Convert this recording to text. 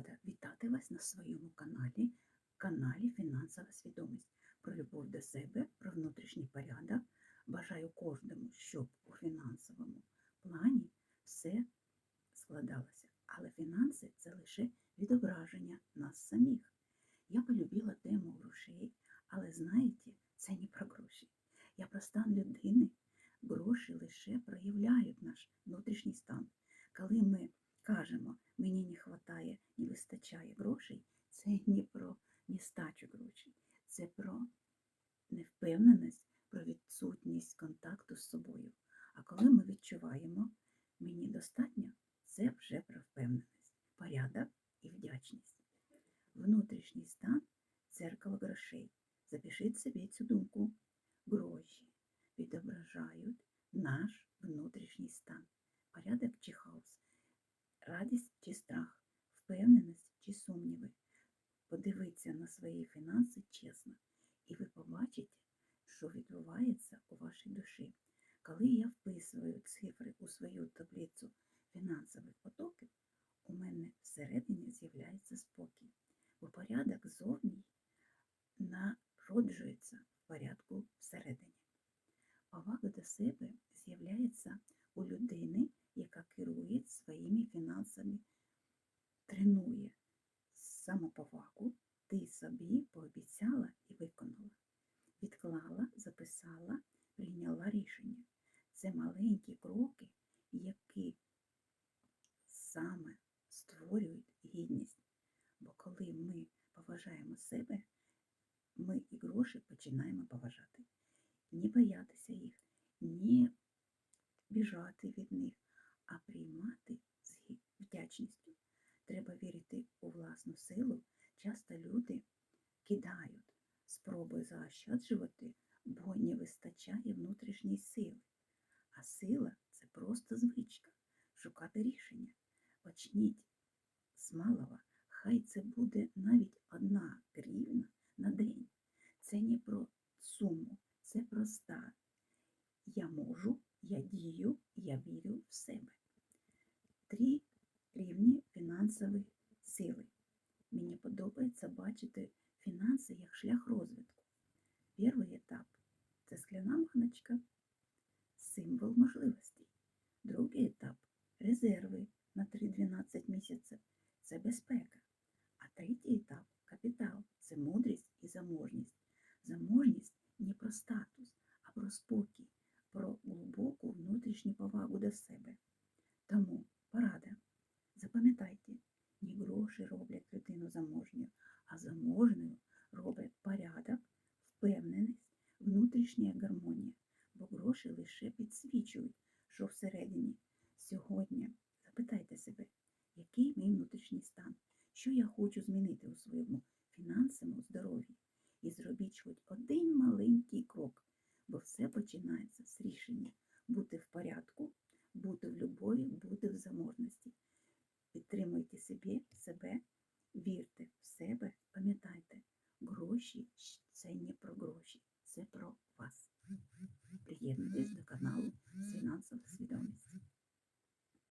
рада вітати вас на своєму каналі, каналі Фінансова свідомість про любов до себе, про внутрішній порядок. Бажаю кожному, щоб у фінансовому плані все складалося. Але фінанси це лише відображення нас самих. Я полюбила тему грошей, але знаєте, це не про гроші. Я про стан людини. Гроші лише проявляють наш внутрішній стан. Коли ми кажемо, мені не вистачає, не вистачає грошей, не про нестачу грошей, це про невпевненість, про відсутність контакту з собою. А коли ми відчуваємо, мені достатньо, це вже про впевненість, порядок і вдячність. Внутрішній стан дзеркало грошей. Запишіть собі цю думку. Гроші відображають наш внутрішній стан, порядок чи хаос, радість чи страх, впевненість чи сумніви. Подивіться на свої фінанси чесно, і ви побачите, що відбувається у вашій душі. Коли я вписую цифри у свою таблицю фінансових потоків, у мене всередині з'являється спокій, бо порядок зовні народжується в порядку всередині. Повага до себе з'являється у людини, яка керує своїми фінансами, тренує самоповагу, ти собі пообіцяла і виконала, відклала, записала, прийняла рішення. Це маленькі кроки, які саме створюють гідність. Бо коли ми поважаємо себе, ми і гроші починаємо поважати. Не боятися їх, не біжати від них, власну силу. Часто люди кидають спроби заощаджувати, бо не вистачає внутрішньої сили. А сила це просто звичка шукати рішення. Почніть з малого, хай це буде навіть одна гривна на день. Це не про суму, це про стан. Я можу, я дію, я вірю в себе. Три рівні. Мені подобається бачити фінанси як шлях розвитку. Перший етап це скляна баночка, символ можливостей. Другий етап резерви на 3-12 місяців це безпека. А третій етап капітал це мудрість і заможність. Заможність не про статус, а про спокій, про глибоку внутрішню повагу до себе. Тому порада. Запам'ятайте, гроші роблять людину заможньою, а заможною роблять порядок, впевненість, внутрішня гармонія, бо гроші лише підсвічують, що всередині. Сьогодні запитайте себе, який мій внутрішній стан, що я хочу змінити у своєму фінансовому здоров'ї, і зробіть хоч один маленький крок, бо все починається з рішення бути в порядку, бути в любові, бути в заможності. Підтримуйте себе. se pro